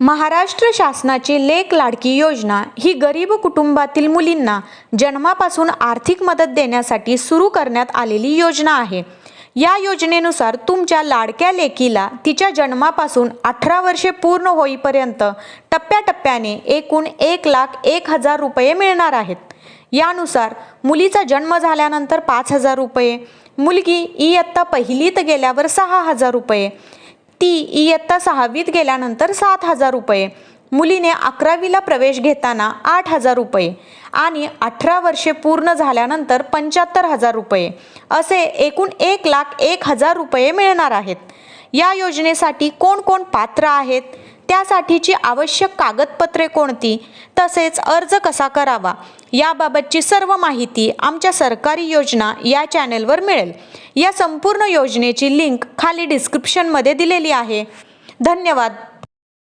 महाराष्ट्र शासनाची लेक लाडकी योजना ही गरीब कुटुंबातील मुलींना जन्मापासून आर्थिक मदत देण्यासाठी सुरू करण्यात आलेली योजना आहे. या योजनेनुसार तुमच्या लाडक्या लेकीला तिच्या जन्मापासून अठरा वर्षे पूर्ण होईपर्यंत टप्प्याटप्प्याने एकूण एक लाख एक हजार रुपये मिळणार आहेत. यानुसार मुलीचा जन्म झाल्यानंतर पाच हजार रुपये मुलगी इयत्ता पहिलीत गेल्यावर सहा हजार रुपये ती इयत्ता सहावीत गेल्यानंतर सात हजार रुपये. मुलीने अकरावीला प्रवेश घेताना आठ हजार रुपये आणि अठरा वर्षे पूर्ण झाल्यानंतर पंच्याहत्तर हजार रुपये. असे एकूण एक लाख एक हजार रुपये मिळणार आहेत. या योजनेसाठी कोण कोण पात्र आहेत? त्यासाठीची आवश्यक कागदपत्रे कोणती? तसेच अर्ज कसा करावा? याबाबतची सर्व माहिती आमच्या सरकारी योजना या चॅनेलवर मिळेल. या संपूर्ण योजनेची लिंक खाली डिस्क्रिप्शनमध्ये दिलेली आहे. धन्यवाद.